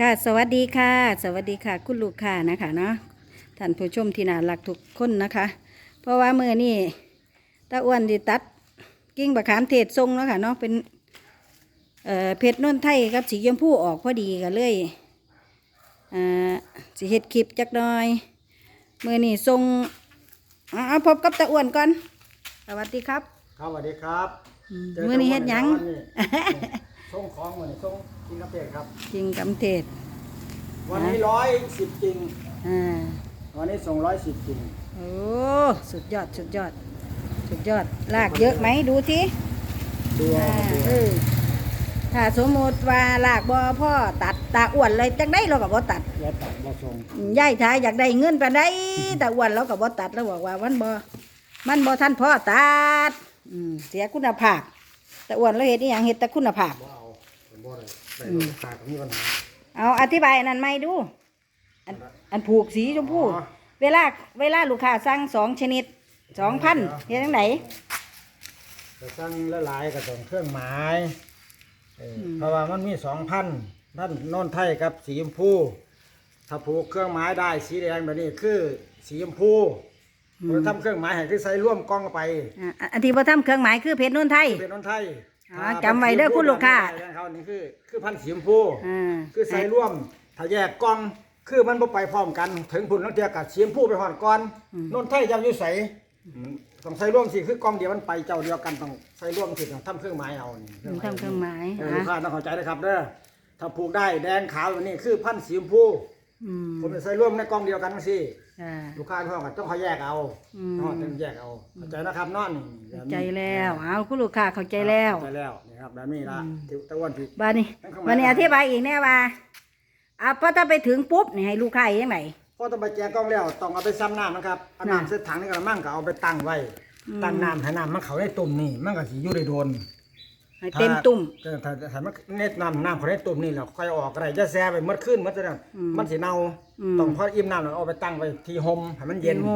ค่ะสวัสดีค่ะ สวัสดีค่ะ คุณลูกค้านะคะเนาะท่านผู้ชมที่น่ารักทุกคนนะคะ เพราะว่าเมื่อนี่ตาอ้วนดิตัดกิ่งบะขามเทศทรงเนาะค่ะเนาะเป็นเอ่อเพชรนนไทยกับสีชมพูออกพอดีกันเลยอ่าสิเฮ็ดคลิปจักหน่อยเมื่อนี่ทรงเอาเอาพบกับตาอ้วนก่อนสวัสดีครับครับสวัสดีครับอืมจมื้อนี้เฮ็ดหยังวันนี้ ส่งของวันนี้ส่งกินกาแฟครับกิ่งกำเทศวันนี้ร้อยสิบจริง อ่า วันนี้ส่งร้อยสิบจริง โอ้ สุดยอด สุดยอด สุดยอด ลากเยอะไหมดูทีดูเอาอ่าดูเออถ้าสมมติว่าลากบ่พ่อตัดตาอ้วนเลยจังได้เราก็บ่ตัดแล้วตัดมาส่งอืมยายท้ายอยากได้เงินปานใดตาอ้วนเราก็บ่ตัดแล้วบอกว่ามันบ่มันบ่ทันพ่อตัดอืมเสียคุณภาพตาอ้วนเราเฮ็ดอีหยังเฮ็ดแต่คุณภาพ บ่เอาผมบ่ได้ได้ราคาก็มีปัญหา เอาอธิบายอันนั้นไหมดู อันอันผูกสีชมพูอ๋อ เวลาเวลาลูกค้าสั่งสองชนิดสองพันเฮ็ดจังไดแต่สั่งละลายๆก็ต้องเครื่องหมายเออเพราะว่ามันมีสองพันท่านโนนไทยกับสีชมพู ถ้าผูกเครื่องหมายได้สีแดงแบบนี้คือสีชมพูเราทำเครื่องหมายให้คือใส่ร่วมกล้องไป อ่าอันที่พอทำเครื่องหมายคือเพชรนุ่นไทยเป็นนนไทย อ๋อจำไว้เด้อคุณลูกค้าเขานี่คือคือพันธุ์สีชมพูอ่าคือใส่ร่วมถ้าแยกกล้องคือมันบ่ไปพร้อมกันถึงผุนนักเทียกับสีชมพูไปหอดก่อนนนไทยจำอยู่ใสต้องใส่ร่วมสิคือกล้องเดียวมันไปเจ้าเดียวกันต้องใส่ร่วมสิต้องทำเครื่องหมายเอานี่อืมทำเครื่องหมายเอออะลูกค้าต้องเข้าใจนะครับเด้อถ้าผูกได้แดงขาวแบบนี้คือพันธุ์สีชมพู อืมผมจะใส่ร่วมในกล้องเดียวกันทั้งสี่อ่า ลูกค้าพ่อกันต้องเขาแยกเอาอืมต้องต้องแยกเอาเข้าใจนะครับเนอนนี่แบบนี้ใจแล้วเอาคุณลูกค้าเข้าใจแล้ว ใจแล้วนี่ครับแบบนี้ละที่ตะวันที่บานี้ทั้งข้างในบานี้อธิบายอีกแน่ว่าอะพอถ้าไปถึงปุ๊บนี่ให้ลูกค้ายังไงพอต้องไปแจกกล้องแล้วต้องเอาไปซ้ำน้ำนะครับเอาน่ะน้ำเส้นถังในกระมังก็เอาไปตั้งไว้ อืมตั้งน้ำให้น้ำมันเขาได้ตุ่มนี่มันก็สิอยู่ได้โดน ให้เต็มตุ่ม ถ้าถ้าถ้ามันเน็ตน้ำน้ำเขาได้ตุ่มนี่แล้วค่อยออกอะไรจะแซ่ไปเมื่อคืนเมื่อจะนั้นอืมมันสิเน่าอืม ต้องพออิ่มน้ำแล้วเอาไปตั้งไว้ที่ห่มให้มันเย็นหม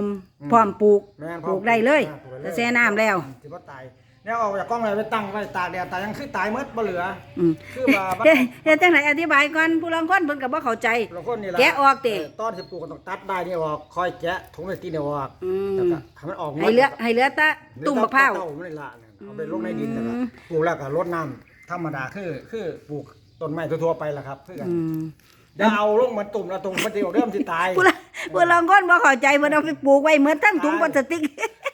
พร้อมปลูกแม่นปลูกได้เลยปลูกได้แต่แช่น้ำแล้ว สิบ่ตายแล้วเอาจากกล้องอะไรไปตั้งไว้ตากแดดตายยังคือตายหมดบ่เหลือ อืมคือว่ามัน เฮ็ดเฮ็ดจังไหนอธิบายก่อนผู้ลางคนเพิ่นก็บ่เข้าใจ เราคนนี่ละแกะออกติ เตอนสิปลูกก็ต้องตัดได้นี่ออกคอยแกะถุงไอติมเนี่ยออกอืมแล้วก็ให้มันออกหมดให้เหลือให้เหลือแตะตุ่มมะพร้าว เต้ไม่ได้ละเนี่ย เอาไปลงในดินแล้วก็ปลูกแล้วก็รดน้ำธรรมดาคือคือปลูกต้นไม้ทั่วๆไปละครับคือกันอืมเดี๋ยวเอาลงมันตุ่มแล้วตรงมันจะเริ่มสิตายผู้ละผู้ลางคนบ่เข้าใจเพิ่นเอาไปปลูกไว้เหมือนทั้งถุงพลาสติก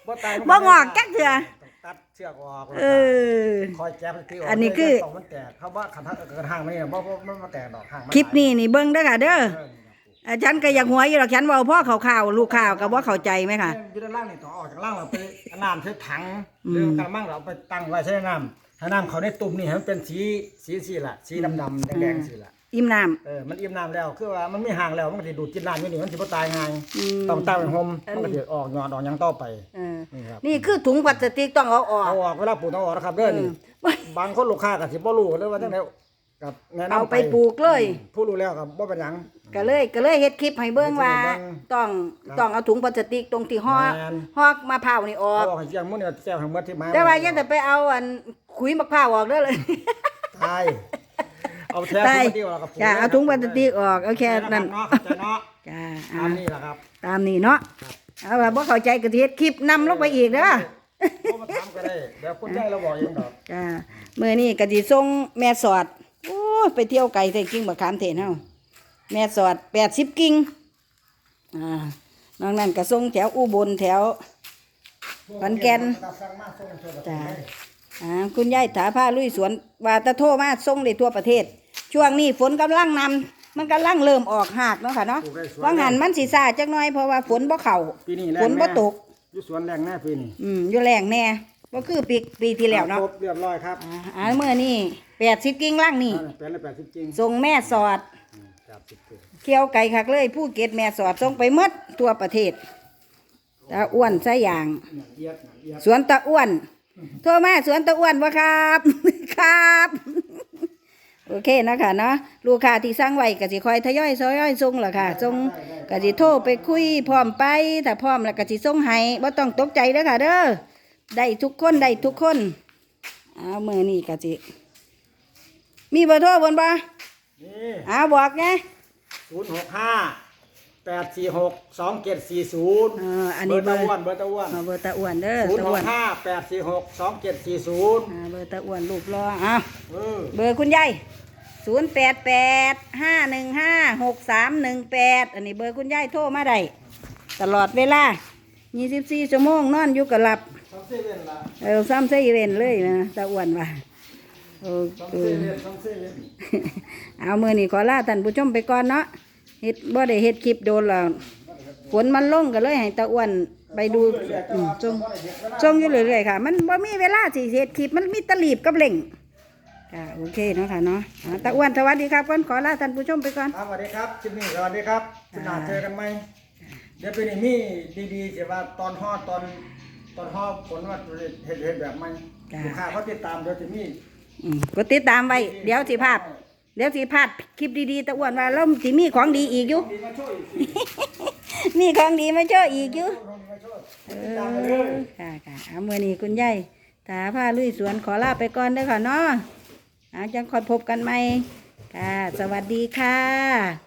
บ่ตายมันบ่งอกจักเทื่อต้องตัดเชือกออกเออคอยแจ๊บที่ออกอันนี้คือตรงมันแตกเขาว่าขันทักกระทางมันเนี่ยบ่บ่บ่บ่แตกดอกห่างมัคลิปนี้นี่เบิ่งเด้อค่ะเด้อเออนี่ครับอาฉันก็อยากหัวอยู่หรอกฉันเว้าพ่อข่าวๆลูกข่าวก็บ่เข้าใจไหมค่ะ อยู่ด้านล่างนี่ต้องออกจากล่างเราไปเอาน้ำใช้ถังหรือกระมังเราเอาไปตั้งไว้ใช้น้ำให้น้ำเขาในตุ่มนี่ให้มันเป็นสีสีสีละสีดำดำๆแดงๆสีละอิ่มน้ำ เออมันอิ่มน้ำแล้วคือว่ามันไม่ห่างแล้วมันก็จะดูดกินน้ำอยู่นี่มันสิบ่ตายง่ายอืม ต้องตั้งไว้ห่มอันนี้มันก็จะออกยอดออกหยังต่อไปเออนี่ครับนี่คือถุงพลาสติกต้องเอาออก เอาออกเวลาปลูกต้องออกนะครับเด้อนี่อืมบางคนลูกค้าก็สิบ่รู้เลยว่าจังไดกับแนะนำเอาไปปลูกเลย ผู้รู้แล้วก็บ่เป็นหยัง ก็เลยก็เลยเฮ็ดคลิปให้เบิ่งว่าเฮ็ดให้เบิ่งต้องครับต้องเอาถุงพลาสติกตรงที่ห่อแม่น ห่อมะพร้าวนี่ออเอาก ออกให้เจียงมื้อนี้แจ้วให้หมดที่มาแต่ว่าอย่าแต่ไปเอาอันขุยมะพร้าวออกเด้อเลย ตายเอาแท้ได้ถุงพลาสติกออกกับจ้าเอาถุงพลาสติกออกโอเคนั่นเนาะเข้าใจเนาะจ้าตาอ่ามนี่แหละครับตามนี้เนาะเอาว่าบ่เข้าใจก็สิเฮ็ดคลิปนำลงไปอีกเด้อ โทรมาถามก็ได้เดี๋ยวคุณยายเราบอกเองดอก จ้ามื้อนี้ก็สิส่งแม่สอดโอ้ยไปเที่ยวไกลแต่กิ่งบักขามเทศเฮา แม่สอด80กิ่งอ่านอกนั้นก็ส่งแถวอุบลแถวขอนแก่นจ้าอ่าคุณยายถาผ้าลุยสวนว่าแตะโทรมาส่งได้ทั่วประเทศ ช่วงนี้ฝนกำลังนำมันกำลังเริ่มออกหากเนาะค่ะเนาะว่างหันมันสีซาจักหน่อยเพราะว่าฝนบ่เข้าปีนี้แรฝงนแน่บ่ตกอยู่สวนแรงแน่ปีนี้อืมอยู่แรงแน่บ่คือปีปีที่แล้วเนาะครบเรียบร้อยครับอ่าอ่าเมื่อนี้80กิ่งล่างนี่เป็นละแปดสิบจริงส่งแม่สอดแปดสิบจริง เที่ยวไกลคักเลยผู้เก็ตแม่สอดส่งไปหมดทั่วประเทศตาอ้วนซะอย่างหนังเอียดหนังเอียดสวนตะอ้วนโทรมาสวนตะอ้วนวะครับ ครับ โอเคนะคะเนาะลูกค้าที่สั่งไว้ก็สิคอยทยอยซอยๆส่งล่ะค่ะส่งก็สิโทรไปคุยพร้อมไปถ้าพร้อมแล้วก็สิส่งให้บ่ต้องตกใจเด้อค่ะเด้อได้ทุกคนได้ทุกคนเอามื้อนี้ก็สิมีเบอร์โทรบนบ่ นี่อ้าวบอกไงศูนย์หกห้าแปดสี่หกสองเจ็ดสี่ศูนย์เอออันนี้เบอร์ตะอ้วนเบอร์ตะอ้วนเอาเบอร์ตาอ้วนเด้อศูนย์ตาหอ้วกนห้าแปดสี่หกสองเจ็ดสี่ศูนย์อ่าเบอร์ตาอ้วนรูปรออ้าวเออเบอร์คุณยายศูนย์แปดแปดห้าหนึ่งห้าหกสามหนึ่งแปดอันนี้เบอร์คุณยายโทรมาได้ตลอดเวลา24ชั่วโมงนอนอยู่กับหลับสองเซเว่นละเออซ้ำเซเว่นเลยนะตาอ้วนว่า โอสองเคเซเว่นสองเซเว่นเอามือนี่ขอลาท่านผู้ชมไปก่อนเนาะเฮ็ดบ่ได้เฮ็ดคลิปโดนแล้วฝนมันลงก็เลยให้ตาอ้วนไปดูอืมจงจงอยู่เรื่อยๆค่ะ มันบ่มีเวลาสิเฮ็ดคลิปมันมีแตะลีบกับเล่งค่ะโอเคเนาะค่ะเนาะอ่าตาอ้วนสวัสดีครับก่อนขอลาท่านผู้ชมไปก่อนครับสวัสดีครับคลิปนี้สวัสดีครับคุณหนาเจอกันไหมเดี๋ยวเป็นมีดีๆจะว่าตอนฮอดตอนตอนฮอดผลว่าเห็ดเห็ดแบบไหมลูกค้าเขาติดตามเดี๋ยวจะมี อืมก็ติดตามไว้ เดี๋ยวสิภาพ เดี๋ยวสิพลาดคลิปดีๆตะอ้วนว่าแล้วสิมีของดีอีกอยู่ดีมาช่วยอีกสิมีของดีมาโชว์อีกอยู่ มีมาช่วยเอติดตามไปเลยค่ะค่ะเอามื่อนี้คุณยายตาผ้าลุยสวนขอลาไปก่อนเด้อค่ะเนาะอาจังคอยพบกันใหม่ค่ะ สวัสดีค่ะ